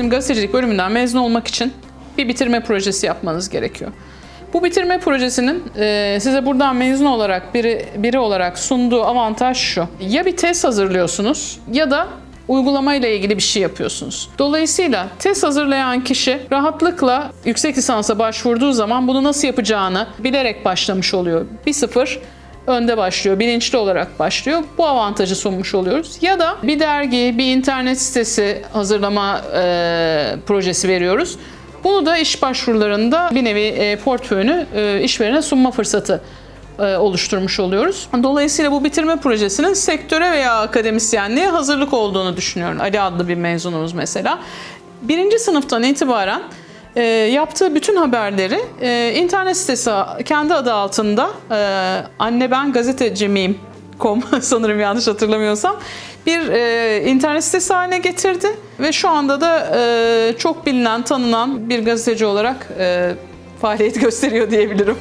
gazetecilik bölümünden mezun olmak için bir bitirme projesi yapmanız gerekiyor. Bu bitirme projesinin e, size buradan mezun olarak biri, biri olarak sunduğu avantaj şu. Ya bir tez hazırlıyorsunuz ya da uygulama ile ilgili bir şey yapıyorsunuz. Dolayısıyla tez hazırlayan kişi rahatlıkla yüksek lisansa başvurduğu zaman bunu nasıl yapacağını bilerek başlamış oluyor. Bir sıfır önde başlıyor, bilinçli olarak başlıyor. Bu avantajı sunmuş oluyoruz. Ya da bir dergi, bir internet sitesi hazırlama e, projesi veriyoruz. Bunu da iş başvurularında bir nevi e, portföyünü e, işverene sunma fırsatı e, oluşturmuş oluyoruz. Dolayısıyla bu bitirme projesinin sektöre veya akademisyenliğe hazırlık olduğunu düşünüyorum. Ali adlı bir mezunumuz mesela. Birinci sınıftan itibaren e, yaptığı bütün haberleri e, internet sitesi kendi adı altında e, anne ben gazeteci miyim com sanırım yanlış hatırlamıyorsam bir e, internet sitesi haline getirdi ve şu anda da e, çok bilinen, tanınan bir gazeteci olarak e, faaliyet gösteriyor diyebilirim.